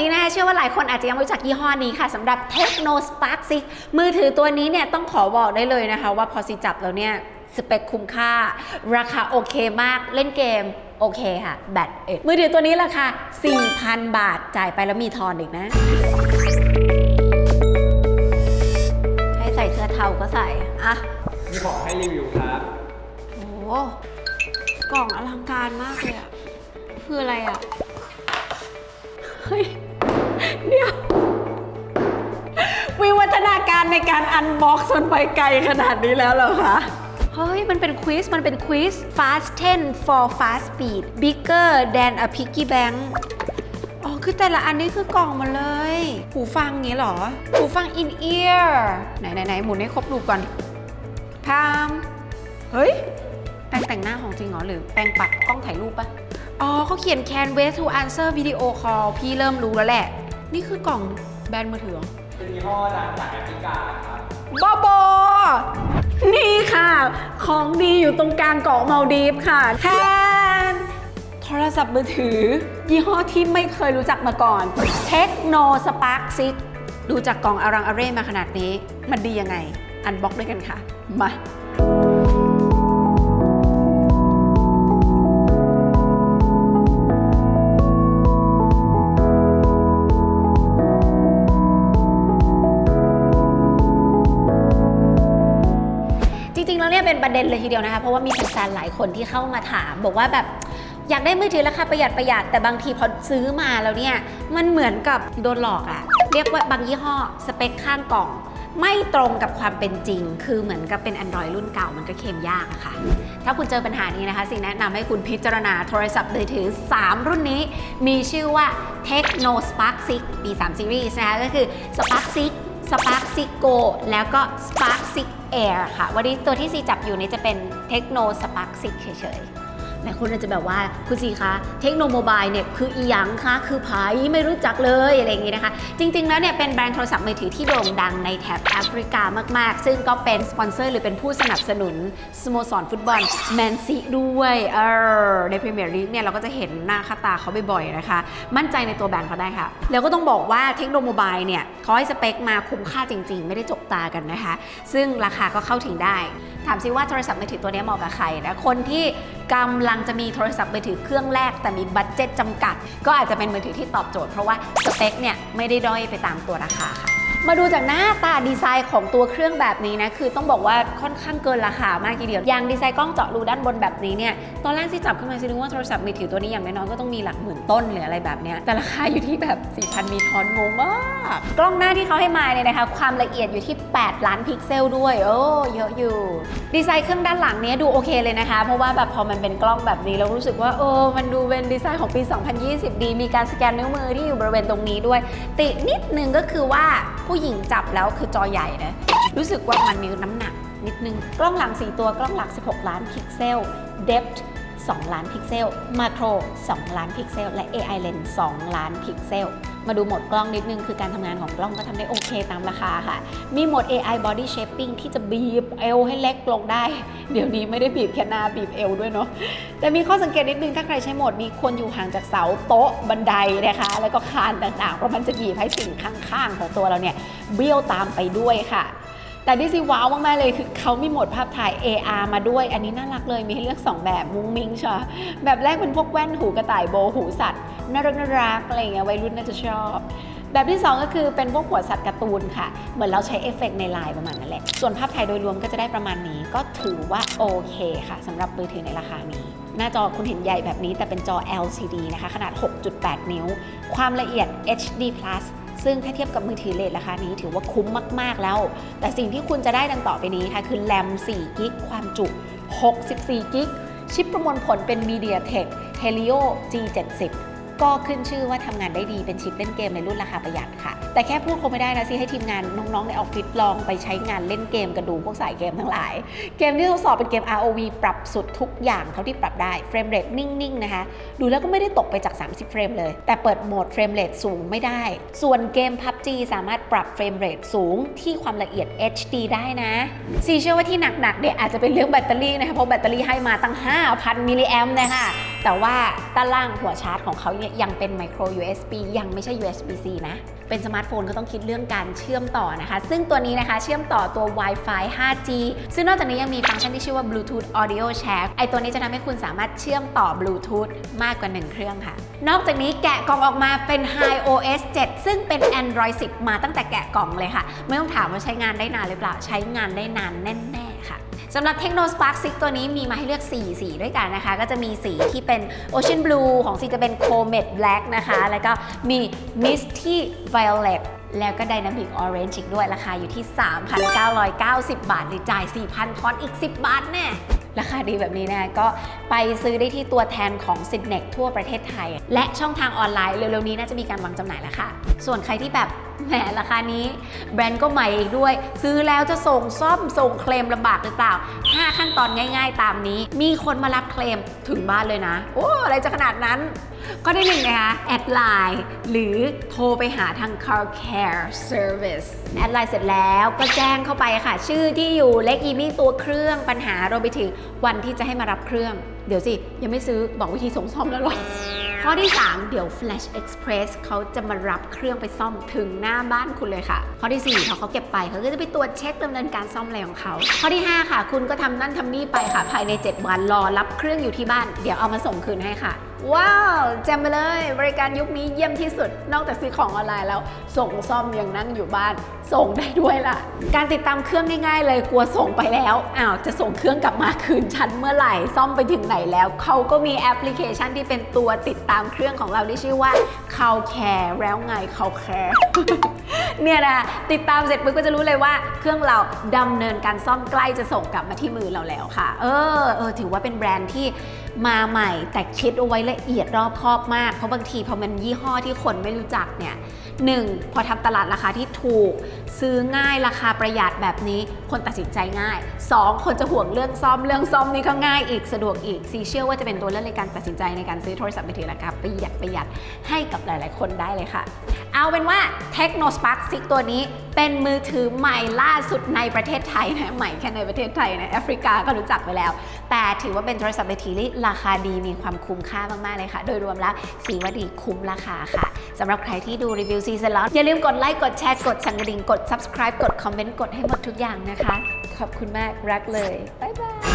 นี้นะคะเชื่อว่าหลายคนอาจจะยังไม่รู้จักยี่ห้อนี้ค่ะสำหรับ Techno Spark 6มือถือตัวนี้เนี่ยต้องขอบอกได้เลยนะคะ ว่าพอซีจับแล้วเนี่ยสเปคคุ้มค่า ราคาโอเคมากเล่นเกมโอเคค่ะ แบตเอ็ดมือถือตัวนี้ราคา 4,000 บาทจ่ายไปแล้วมีทอนอีกนะให้ใส่เสื้อเทาก็ใส่อะมีของให้รีวิวครับโอ้โหกล่องอลังการมากเลยอะคืออะไรอะเฮ้ย เดี๋ยววิวัฒนาการในการอันบ็อกซ์มันไปไกลขนาดนี้แล้วเหรอคะ เฮ้ย มันเป็นควิส มันเป็นควิส fast 10 for fast speed bigger than a piggy bank อ๋อ คือแต่ละอันนี้คือกล่องหมาเลย หูฟังงี้เหรอ หูฟัง in ear ไหนไหนไหนหมุนให้ครบดูก่อน พาม เฮ้ย แปรงแต่งหน้าของจริงเหรอ หรือแปรงปัดกล้องถ่ายรูปปะอ๋อเขาเขียน can wait to answer video call พี่เริ่มรู้แล้วแหละ นี่คือกล่องแบรนด์มือถือเหรอเป็นยี่ห้อดังจากแอฟริกาครับบอบอ นี่ค่ะ ของดีอยู่ตรงกลางเกาะมาลดีฟค่ะแทนโทรศัพท์มือถือ ยี่ห้อที่ไม่เคยรู้จักมาก่อน Techno Spark 6ดูจากกล่องอารังอาเร่มาขนาดนี้ มันดียังไง อันบ็อกด้วยกันค่ะ มา เป็นประเด็นเลยทีเดียวนะคะ เพราะว่ามีแฟนๆหลายคนที่เข้ามาถาม บอกว่าแบบอยากได้มือถือราคาประหยัดประหยัดแต่บางทีพอซื้อมาแล้วเนี่ย มันเหมือนกับโดนหลอกอะเรียกว่าบางยี่ห้อสเปคข้างกล่องไม่ตรงกับความเป็นจริง คือเหมือนกับเป็น Android รุ่นเก่ามันก็เคลมยากอะค่ะ ถ้าคุณเจอปัญหานี้นะคะ สิ่งแนะนำให้คุณพิจารณาโทรศัพท์มือถือ 3 รุ่นนี้ มีชื่อว่า Techno Spark 6 ปี3 Series นะคะ ก็คือ Spark 6 Spark 6 Go แล้วก็ Spark 6 Air ค่ะ วันนี้ตัวที่ซีจับอยู่นี้จะเป็น Techno Spark 6เฉยๆ หลายคนอาจจะแบบว่าคุณซีคะเทคโนโมบายเนี่ยคืออีหยังคะคือไผไม่รู้จักเลยอะไรอย่างงี้นะคะ จริง ๆ แล้วเนี่ยเป็นแบรนด์โทรศัพท์มือถือที่โด่งดังในแถบแอฟริกามาก ๆ ซึ่งก็เป็นสปอนเซอร์หรือเป็นผู้สนับสนุนสโมสรฟุตบอลแมนซีด้วยเออในพรีเมียร์ลีกเนี่ยเราก็จะเห็นหน้าค่าตาเขาบ่อยๆนะคะ มั่นใจในตัวแบรนด์เขาได้ค่ะ แล้วก็ต้องบอกว่าเทคโนโมบายเนี่ยเขาให้สเปคมาคุ้มค่าจริง ๆ ไม่ได้จกตากันนะคะ ซึ่งราคาก็เข้าถึงได้ ถามซิว่าโทรศัพท์มือถือตัวนี้เหมาะกับใครนะคนที่กำลังจะมีโทรศัพท์มือถือเครื่องแรก แต่มีบัตเจ็ตจำกัด ก็อาจจะเป็นมือถือที่ตอบโจทย์เพราะว่าสเปคเนี่ยไม่ได้ด้อยไปตามตัวราคาค่ะ มาดูจากหน้าตาดีไซน์ของตัวเครื่องแบบนี้นะ คือต้องบอกว่าค่อนข้างเกินราคามากทีเดียวอย่างดีไซน์กล้องเจาะรูด้านบนแบบนี้เนี่ย ตอนแรกที่จับขึ้นมาซินึกว่าโทรศัพท์มือถือตัวนี้อย่างน้อยๆก็ต้องมีหลักหมื่นต้นหรืออะไรแบบเนี้ยแต่ราคาอยู่ที่แบบ 4,000 มีทอนงงมากกล้องหน้าที่เขาให้มาเนี่ยนะคะ ความละเอียดอยู่ที่ 8 ล้านพิกเซลด้วย โอ้เยอะอยู่ ดีไซน์เครื่องด้านหลังเนี้ยดูโอเคเลยนะคะ เพราะว่าแบบพอมันเป็นกล้องแบบนี้เรารู้สึกว่าเออมันดูเป็นดีไซน์ของปี 2020 ดี มีการสแกนนิ้วมือที่อยู่บริเวณตรงนี้ด้วย ตินิดนึงก็คือว่า ผู้หญิงจับแล้วคือจอใหญ่นะ รู้สึกว่ามันมีน้ำหนักนิดนึง กล้องหลัง 4 ตัวกล้องหลัก 16 ล้านพิกเซล depth 2 ล้านพิกเซลมาโคร2ล้านพิกเซล และ AI lens 2 ล้านพิกเซล มาดูโหมดกล้องนิดนึง คือการทำงานของกล้องก็ทำได้โอเคตามราคาค่ะ มีโหมด AI body shaping ที่จะบีบเอวให้เล็กลงได้ เดี๋ยวนี้ไม่ได้บีบแค่หน้าบีบเอวด้วยเนาะ แต่มีข้อสังเกตนิดนึง ถ้าใครใช้โหมดนี้ควรอยู่ห่างจากเสาโต๊ะบันไดนะคะ แล้วก็คานต่างๆ เพราะมันจะบีบให้สิ่งข้างๆ ของตัวเราเนี่ยเบี้ยวตามไปด้วยค่ะ แต่ที่ซีว้าวมากๆเลยคือเขามีโหมดภาพถ่าย AR มาด้วย อันนี้น่ารักเลยมีให้เลือก 2 แบบมุ้งมิ้งใช่ะแบบแรกเป็นพวกแว่นหูกระต่ายโบหูสัตว์น่ารักน่ารักอะไรเงี้ยวัยรุ่นน่าจะชอบ แบบที่ 2 ก็คือเป็นพวกหัวสัตว์การ์ตูนค่ะ เหมือนเราใช้เอฟเฟกต์ในไลน์ประมาณนั้นแหละ ส่วนภาพถ่ายโดยรวมก็จะได้ประมาณนี้ ก็ถือว่าโอเคค่ะสำหรับมือถือในราคานี้หน้าจอคุณเห็นใหญ่แบบนี้แต่เป็นจอ LCD นะคะ ขนาด 6.8 นิ้ว ความละเอียด HD+ ซึ่งถ้าเทียบกับมือถือเลทราคานี้ถือว่าคุ้มมาก ๆ แล้ว แต่สิ่งที่คุณจะได้ดังต่อไปนี้ค่ะ คือแรม4กิกความจุ 64กิกชิปประมวลผลเป็น MediaTek Helio G70 ก็ขึ้นชื่อว่าทำงานได้ดีเป็นชิปเล่นเกมในรุ่นราคาประหยัดค่ะ แต่แค่พูดคงไม่ได้นะสิให้ทีมงานน้องๆ ในออฟฟิศลองไปใช้งานเล่นเกมกันดูพวกสายเกมทั้งหลาย เกมที่ทดสอบเป็นเกม ROV ปรับสุดทุกอย่างเท่าที่ปรับได้เฟรมเรทนิ่งๆนะคะดูแล้วก็ไม่ได้ตกไปจาก 30 เฟรมเลย แต่เปิดโหมดเฟรมเรทสูงไม่ได้ ส่วนเกม PUBG สามารถปรับเฟรมเรทสูงที่ความละเอียด HD ได้นะซีเชื่อว่าที่หนักๆเนี่ยอาจจะเป็นเรื่องแบตเตอรี่นะคะเพราะแบตเตอรี่ให้มาตั้ง 5,000 มิลลิแอมป์นะคะแต่ว่าด้านล่างหัวชาร์จของเขาเนี่ยเนี่ยยังเป็น micro USB ยังไม่ใช่ USB-C นะ เป็นสมาร์ทโฟนก็ต้องคิดเรื่องการเชื่อมต่อนะคะ ซึ่งตัวนี้นะคะเชื่อมต่อตัว Wi-Fi 5G ซึ่งนอกจากนี้ยังมีฟังก์ชันที่ชื่อว่า Bluetooth Audio Share ไอตัวนี้จะทำให้คุณสามารถเชื่อมต่อ Bluetooth มากกว่า 1 เครื่องค่ะ นอกจากนี้แกะกล่องออกมาเป็น iOS 7 ซึ่งเป็น Android 10 มาตั้งแต่แกะกล่องเลยค่ะ ไม่ต้องถามว่าใช้งานได้นานหรือเปล่า ใช้งานได้นานแน่ๆ สำหรับ Techno Spark 6 ตัวนี้มีมาให้เลือก 4 สีด้วยกันนะคะ ก็จะมีสีที่เป็น Ocean Blue ของซีจะเป็น Comet Black นะคะ แล้วก็มี Misty Violet แล้วก็ Dynamic Orange อีกด้วย ราคาอยู่ที่ 3,990 บาท หรือจ่าย 4,000ทอนอีก 10 บาทแน่ราคาดีแบบนี้นะก็ไปซื้อได้ที่ตัวแทนของ s i d n e c ทั่วประเทศไทย และช่องทางออนไลน์เร็วๆนี้น่าจะมีการวางจำหน่ายแล้วค่ะ ส่วนใครที่แบบ แหมราคานี้ แบรนด์ก็ใหม่อีกด้วย ซื้อแล้วจะส่งซ่อมส่งเคลมลำบากหรือเปล่า 5 ขั้นตอนง่ายๆ ตามนี้ มีคนมารับเคลมถึงบ้านเลยนะ โอ้ อะไรจะขนาดนั้น ก็ได้หนึ่งนะคะ แอดไลน์หรือโทรไปหาทาง Car Care Service แอดไลน์เสร็จแล้วก็แจ้งเข้าไปค่ะ ชื่อที่อยู่เลขอีมี่ตัวเครื่องปัญหารวมไปถึงวันที่จะให้มารับเครื่อง เดี๋ยวสิ ยังไม่ซื้อบอกวิธีส่งซ่อมแล้วหรอ ข้อที่ 3 เดี๋ยว Flash Express เขาจะมารับเครื่องไปซ่อมถึงหน้าบ้านคุณเลยค่ะ ข้อที่ 4 พอเขาเก็บไปเขาก็จะไปตรวจเช็คดำเนินการซ่อมอะไรของเขา ข้อที่ 5 ค่ะ คุณก็ทำนั่นทำนี่ไปค่ะ ภายใน 7 วันรอรับเครื่องอยู่ที่บ้าน เดี๋ยวเอามาส่งคืนให้ค่ะ ว้าวแจมไปเลย บริการยุคนี้เยี่ยมที่สุด นอกจากซื้อของออนไลน์แล้ว ส่งซ่อมยังนั่งอยู่บ้าน ส่งได้ด้วยล่ะ การติดตามเครื่องง่ายๆ เลยกลัวส่งไปแล้วอ้าวจะส่งเครื่องกลับมาคืนฉันเมื่อไหร่ซ่อมไปถึงไหนแล้ว เขาก็มีแอปพลิเคชันที่เป็นตัวติดตามเครื่องของเราที่ชื่อว่า c o w Care แล้วไง c o w Care เนี่ยนะติดตามเสร็จปุ๊บก็จะรู้เลยว่าเครื่องเราดำเนินการซ่อมใกล้จะส่งกลับมาที่มือเราแล้วค่ะ เออเออถือว่าเป็นแบรนด์ที่ มาใหม่แต่คิดเอาไว้ละเอียดรอบคอบมาก เพราะบางทีพอมันยี่ห้อที่คนไม่รู้จักเนี่ยหนึ่งพอทำตลาดราคาที่ถูก ซื้อง่ายราคาประหยัดแบบนี้คนตัดสินใจง่าย 2 คนจะห่วงเรื่องซ่อมเรื่องซ่อมนี่ก็ง่ายอีกสะดวกอีกซีเชื่อว่าจะเป็นตัวเลือกในการตัดสินใจในการซื้อโทรศัพท์มือถือราคาประหยัดประหยัดให้กับหลาย ๆ คนได้เลยค่ะ เอาเป็นว่า Techno Spark 6ตัวนี้เป็นมือถือใหม่ล่าสุดในประเทศไทยนะใหม่แค่ในประเทศไทยนะแอฟริกาก็รู้จักไปแล้ว แต่ถือว่าเป็นโทรศัพท์มือถือที่ราคาดีมีความคุ้มค่ามาก ๆ เลยค่ะ โดยรวมแล้วสีว่าดีคุ้มราคาค่ะสำหรับใครที่ดูรีวิวซีซันแล้วอย่าลืมกดไลค์ กดแชร์ กดสั่นกระดิ่ง กด subscribe กดคอมเมนต์ กดให้หมดทุกอย่างนะคะ ขอบคุณมากรักเลย บ๊ายบาย